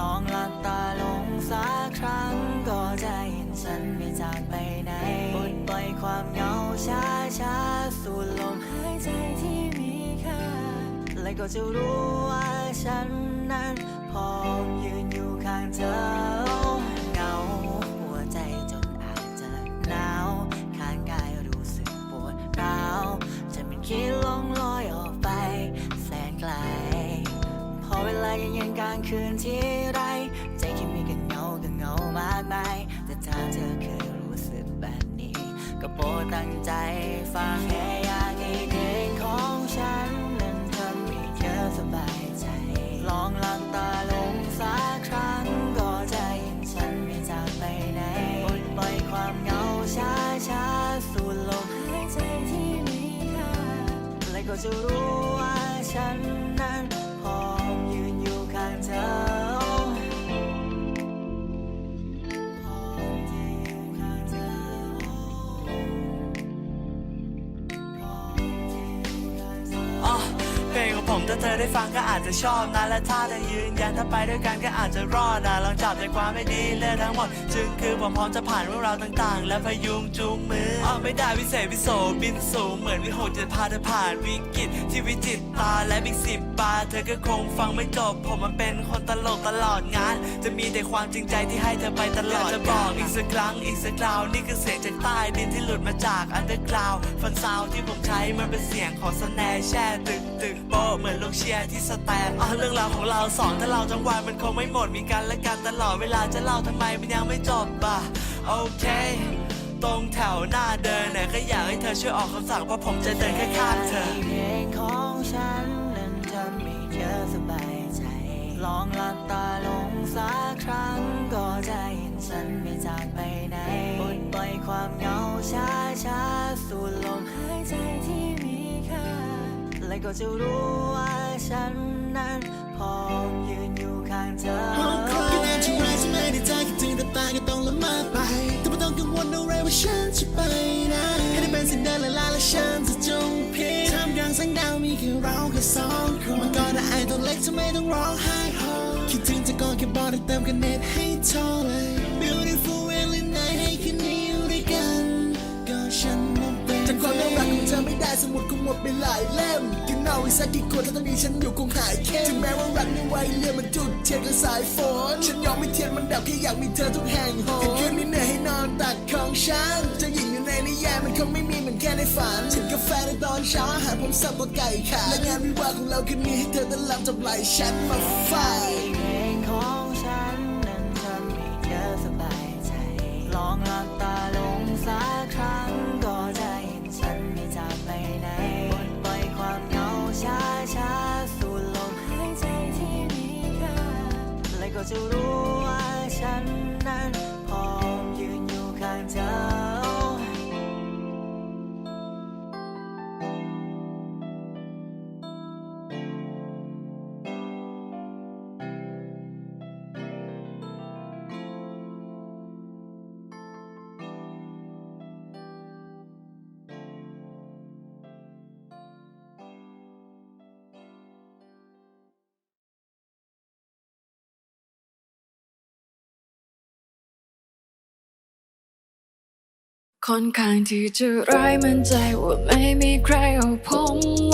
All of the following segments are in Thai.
ลองหลับตาลงสักครั้งก็จะเห็นฉันไม่จากไปไหนปลดปล่อยความเหงาช้าช้าสู่ลมหายใจที่มีค่าและก็จะรู้ว่าฉันนั้นพร้อมยืนอยู่ข้างเธอ เวลาเย็นๆกลางคืนที่ไร ใจคิดมีกันเงากันเงามากมายแต่ถ้าเธอเคยรู้สึกแบบนี้ ก็โปรดตั้งใจฟังแค่อยากให้เพลงของฉันนั้นทำให้เธอสบายใจ ลองหลับตาลงสักครั้งก็จะเห็นฉันไม่จากไปไหนปลดปล่อยความเหงาช้าช้าสู่ลมหายใจที่มีค่าและก็จะรู้ว่าฉันนั้น ผมถ้าเธอได้ฟังก็อาจจะชอบนะและถ้าเธอยืนยันถ้าไปด้วยกันก็อาจจะรอดนะลองจับใจความไม่ดีเลือทั้งหมด จึงคือผมพร้อมจะผ่านเรื่องราวต่างๆ และพยุงจูงมืออ๋อไม่ได้วิเศษวิโสบินสูงเหมือนวิหกจะพาเธอผ่านวิกฤตที่วิจิตตาและบิ๊กสิบบาเธอก็คงฟังไม่จบ ผมมันเป็นคนตลกตลอดงาน จะมีแต่ความจริงใจที่ให้เธอไปตลอดจะบอกอีกสักครั้งอีกสักคราวนี่คือเสียงจากใต้ดินที่หลุดมาจากอันเดอร์กราวฟันซาวที่ผมใช้มันเป็นเสียงของสแนแช่ตึกตึกโปะเหมือนลูกเชียร์ที่สแตนอ๋อเรื่องราวของเราสองถ้าเราจังหวะมันคงไม่หมดมีกันและกันตลอดเวลาจะเล่าทำไมมันยังไม่จบบ่ะโอเคตรงแถวหน้าเดินไหนก็อยากให้เธอช่วยออกคำสั่งเพราะผมจะเดินแค่ข้างเธอเพลงของฉันนั้นทำให้เธอสบายใจลองหลับตาลง ก็จะรู้ว่าฉันนั้นพร้อมยืนอยู่ข้างเธอหอมคอยนานเท่ไรจะไม่ได้ใจคิดถึงแต่ตาก็ต้องละเมอไปแต่ไม่ต้องกังวลอะไรว่าฉันจะไปไหนให้ได้เป็นสิ่งเดินละลาและฉันจะจงพิษท่ามกลางแสงดาวมีแค่เราแค่สองคนมันก็ได้ไอตัวเล็กจะไม่ต้องร้องไห้โฮคิดถึงจะก่อนแค่บอกได้เติมกันเน็ตให้เท่าเลย Beautiful every มุดคงหมดไปหลายเล่มกินเอาอีกสักกี่ขวดถ้าตอนนี้ฉันอยู่คงหายเข้มถึงแม้ว่ารักในวัยเรียนมันจุดเทียนกับสายฝนฉันยอมไม่เทียนมันดับแค่อยากมีเธอทุกแห่งหนคืนนี้เหนื่อยให้นอนตักของฉันเจะหญิงอยู่ในนิยายมันคงไม่มีเหมือนแค่ในฝันถึงกาแฟในตอนเช้าอาหารผมสับตัวไก่ขาและงานวิวาของเราคืนนี้ให้เธอตะลำจับไหล่ฉันมาไฟเพลงของฉันนั้นทำให้เธอสบายใจลองลับตาลง แค่อนข้างที่จะร้ายมั่นใจว่าไม่มีใครเอาผมลง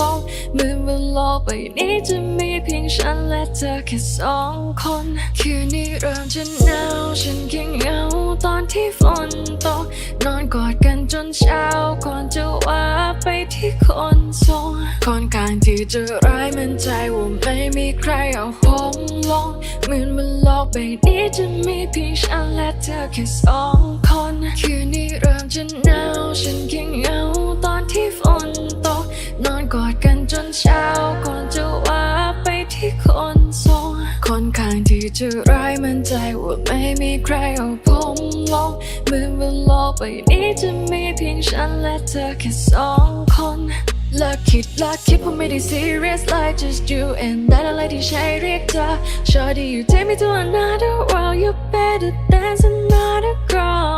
เหมือนว่าโลกใบนี้จะมีเพียงฉันและเธอแค่สองคน คืนนี้เริ่มจะหนาวฉันแค่เหงาตอนที่ฝนตก นอนกอดกันจนเช้าก่อนจะว่าไปที่คนส่งค่อนข้างที่จะร้ายมั่นใจว่าไม่มีใครเอาผมลงเหมือนว่าโลกใบนี้จะมีเพียงฉันและเธอแค่สองคน คืนนี้เริ่มจะหนาวฉันแค่เหงาตอนที่ฝนตก นอนกอดกันจนเช้าก่อนจะว่าไปที่คนส่งคนข้างที่จะร้ายมันใจว่าไม่มีใครเอาผมลงเหมือนว่าโลกใบนี้จะมีเพียงฉันและเธอแค่สองคนเลิกคิดเลิกคิดผมไม่ได้ serious like just you and that อะไรที่ใช้เรียกเธอ Shorty you take me to another world you better dance another girl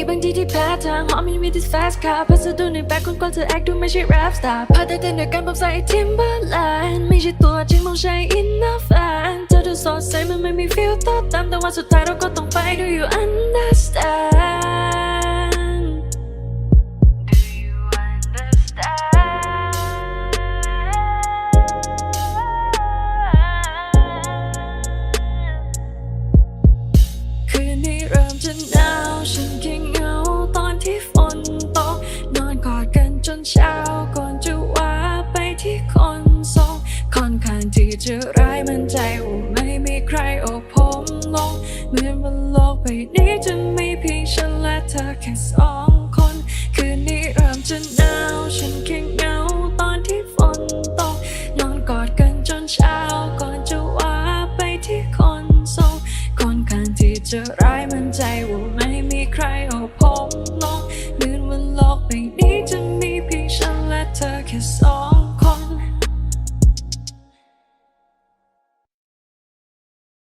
มีบางทีที่แพ้ทางหอมมี with this fast car พัสดุในแบ็คคนก่อนเธอ act ดูไม่ใช่ rap star พาเธอเต้นด้วยกันผมใส่ Timberland ไม่ใช่ตัวจริงต้องใช้ inner fan เธอดูสดใสมันไม่มีฟิลเตอร์ต็มแต่ว่าสุดท้ายเราก็ต้องไป Do you understand Do you understand คืนนี้เริ่มจะหนาวฉันค่เเช้าก่อนจะว่าไปที่คนสองค่อนข้างที่จะร้ายมันใจว่าไม่มีใครโอบผมลงเหมือนบนโลกใบนี้จะมีเพียงฉันและเธอแค่สองคน คืนนี้เริ่มจะหนาว